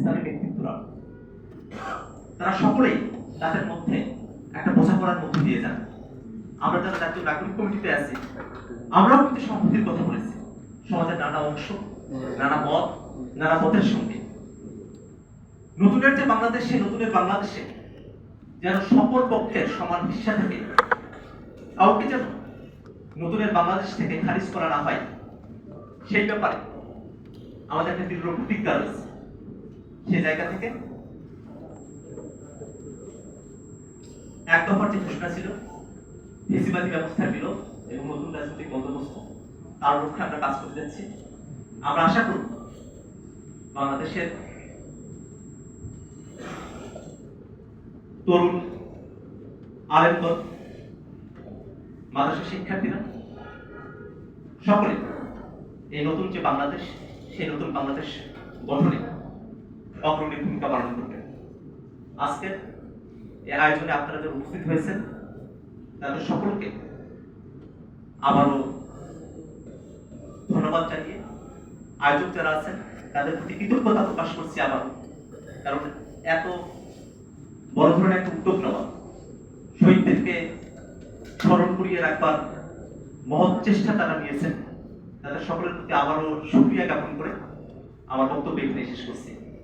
ইসলামী ব্যক্তিত্বরা তারা সকলেই তাদের মধ্যে একটা বোঝাপড়ার মধ্যে দিয়ে যান। আমরা যারা জাতীয় নাগরিক কমিটিতে আছি, আমরাও কিন্তু সংহতির কথা বলেছি। সমাজের নানা অংশ, নানা মত, নানা পথের সঙ্গে। নতুনের যে বাংলাদেশ, নতুনের বাংলাদেশে যেন সকল পক্ষের সমান হিসা থাকে, কাউকে যেন নতুনের বাংলাদেশ থেকে খারিজ করা না হয়, সেই ব্যাপারে আমাদের একটা দৃঢ় প্রতিজ্ঞা রয়েছে। সেই জায়গা থেকে? এক দফার যে ঘোষণা ছিল, ফেসিবাদী ব্যবস্থার বিলোপ এবং নতুন রাজনৈতিক বন্দোবস্ত, তার লক্ষ্যে আমরা কাজ করতে যাচ্ছি। আমরা আশা করব বাংলাদেশের তরুণ, আলেমগণ, মাদ্রাসা শিক্ষার্থীরা, সকলে এই নতুন যে বাংলাদেশ, সেই নতুন বাংলাদেশ গঠনে অগ্রণী ভূমিকা পালন করবে। আজকের এই আয়োজনে আপনারা যারা উপস্থিত হয়েছেন, তাদের সকলকে আবারও ধন্যবাদ জানিয়ে আয়োজক যারা আছেন, তাদের প্রতি কৃতজ্ঞতা প্রকাশ করছি আবারও। কারণ এত বড় ধরনের একটা উদ্যোগ নেওয়া, শহীদদেরকে স্মরণ করিয়ে রাখবার মহৎ চেষ্টা তারা নিয়েছেন, তাদের সকলের প্রতি আবারও সুক্রিয়া জ্ঞাপন করে আমার বক্তব্য এখানে শেষ করছি।